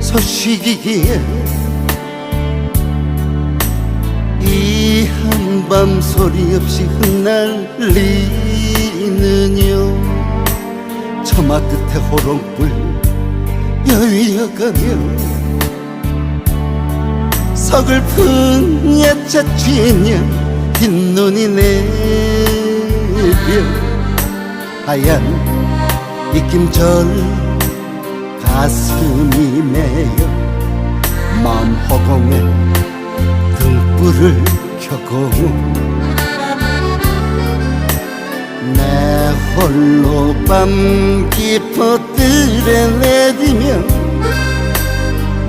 소식이기에 이 한밤 소리 없이 흩날리는요. 처마 끝에 호롱불 여위어가며 서글픈 야차 취년 흰눈이 내려 하얀 입김 절 가슴이 메여 마음 허공에 등불을 켜고 내 홀로 밤 깊어들에 내디며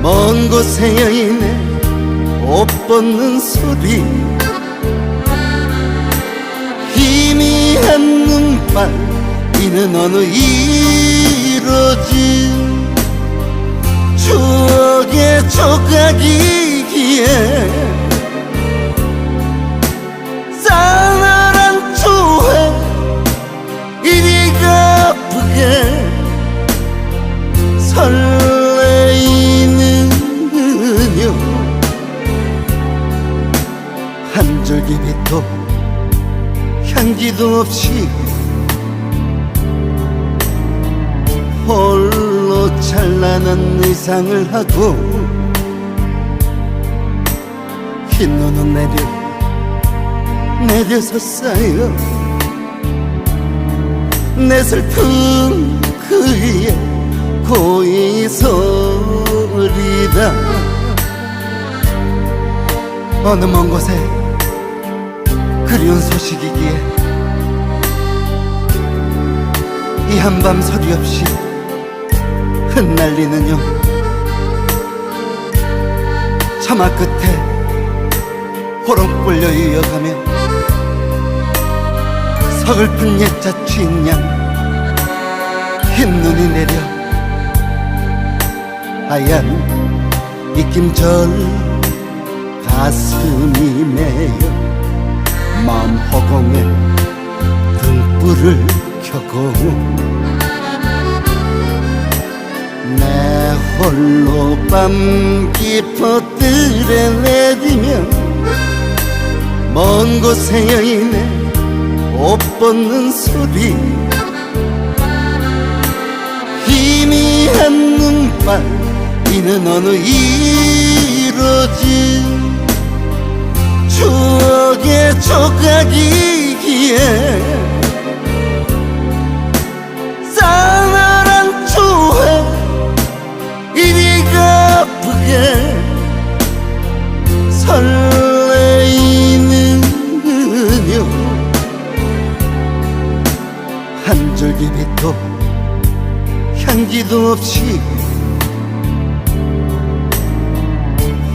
먼 곳에 여인의 옷 벗는 소리. 희미한 눈발 이는 어느 이루어 조각이기에 싸늘한 추억 이리 가쁘게 설레이는요 한 줄기 빛도 향기도 없이 홀로 찬란한 의상을 하고 흰 눈은 내려 쌓여 내 슬픔 그 위에 고이 소리다. 어느 먼 곳에 그리운 소식이기에 이 한밤 소리 없이 흩날리는요. 처마 끝에 호롱 불려 이어가며 서글픈 옛 자 취인 양 흰눈이 내려 하얀 입김절 가슴이 메여 마음 허공에 등불을 켜고 내 홀로 밤 깊어 들에 내디며 먼 곳에 여인의 옷 벗는 소리. 희미한 눈발 이는 어느 이루어진 추억의 조각이기에 한 줄기 빛도 향기도 없이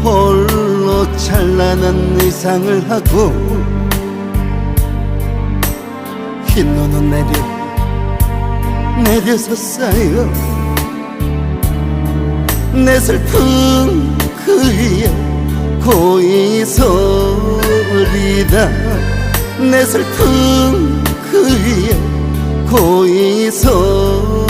홀로 찬란한 의상을 하고 흰 눈은 내려 내려서 쌓여 내 슬픔 그 위에 고이 소리다. 내 슬픔 그 위에 고이 소리다